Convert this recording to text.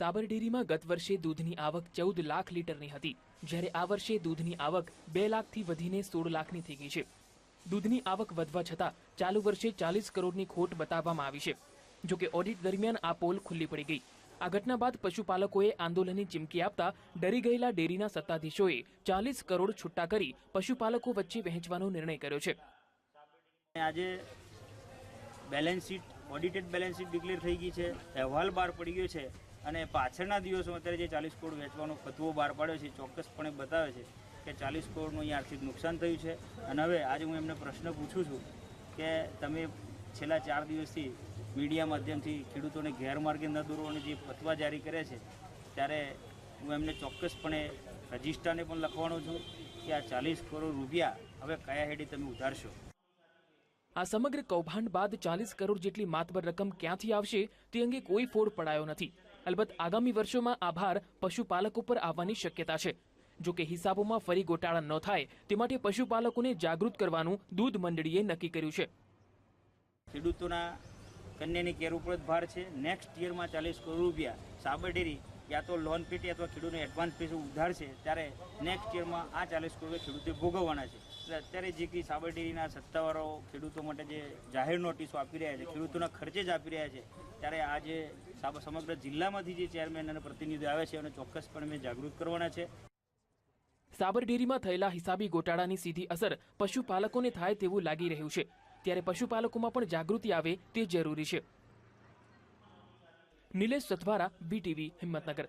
સાબર ગત વર્ષે દૂધની આવક ચૌદ લાખ લીટરની હતી, જ્યારે આ વર્ષે દૂધની આવક બે લાખથી વધીને સોળ લાખની થઈ ગઈ છે. દૂધની આવક વધવા છતાં ચાલુ વર્ષે ચાલીસ કરોડની ખોટ બતાવવામાં આવી છે. જોકે ઓડિટ દરમિયાન આ પોલ ખુલ્લી પડી ગઈ. આ ઘટના બાદ પશુપાલકોએ આંદોલનની ચીમકી આપતા ડરી ગયેલા ડેરીના સત્તાધીશોએ ચાલીસ કરોડ છૂટા કરી પશુપાલકો વચ્ચે વહેંચવાનો નિર્ણય કર્યો છે. આજે balance sheet audited balance sheet declare થઈ ગઈ છે. અહેવાલ બહાર પડી ગયો છે. અને પાછળના દિવસોમાં અત્યારે જે ચાલીસ કરોડ વેચવાનો ફતવો બહાર પાડ્યો છે ચોક્કસપણે બતાવે છે કે ચાલીસ કરોડનું અહીંયા આર્થિક નુકસાન થયું છે. અને હવે આજે હું એમને પ્રશ્ન પૂછું છું કે તમે છેલ્લા ચાર દિવસથી મીડિયા માધ્યમથી ખેડૂતોને ગેરમાર્ગે ન દોરવાની જે ફતવા જારી કરે છે, ત્યારે હું એમને ચોક્કસપણે રજિસ્ટ્રારને પણ લખવાનો છું કે આ ચાલીસ કરોડ રૂપિયા હવે કયા હેડી તમે ઉધારશો. આ સમગ્ર કૌભાંડ બાદ ચાલીસ કરોડ જેટલી માતબર રકમ ક્યાંથી આવશે, તે અંગે કોઈ ફોડ પડાયો નથી. અલબત્ત આગામી વર્ષોમાં આ ભાર પશુપાલકો પર આવવાની શક્યતા છે. જો કે હિસાબોમાં ફરી ગોટાળા ન થાય, તે માટે પશુપાલકોને જાગૃત કરવાનું દૂધ મંડળીએ નક્કી કર્યું છે. ખેડૂતોના કન્યાની કેર ઉપર ભાર છે. નેક્સ્ટ યરમાં ચાલીસ કરોડ રૂપિયા સાબર ડેરી યા તો લોન પેટી અથવા ખેડૂતને એડવાન્સ પૈસા ઉધાર છે ત્યારે નેક્સ્ટ યરમાં આ ચાલીસ કરોડ ખેડૂતે ભોગવવાના છે. એટલે અત્યારે જે કંઈ સાબર ડેરીના સત્તાવાળાઓ ખેડૂતો માટે જે જાહેર નોટિસો આપી રહ્યા છે, ખેડૂતોના ખર્ચે જ આપી રહ્યા છે, ત્યારે આ જે સમગ્ર જિલ્લામાંથી જે ચેરમેન અને પ્રતિનિધિ આવે છે એને ચોક્કસપણે મેં જાગૃત કરવાના છે. સાબરડેરીમાં થયેલા હિસાબી ગોટાળાની સીધી અસર પશુપાલકોને થાય તેવું લાગી રહ્યું છે. ત્યારે પશુપાલકોમાં પણ જાગૃતિ આવે તે જરૂરી છે. નિલેશ સથવારા બીટીવી હિંમતનગર.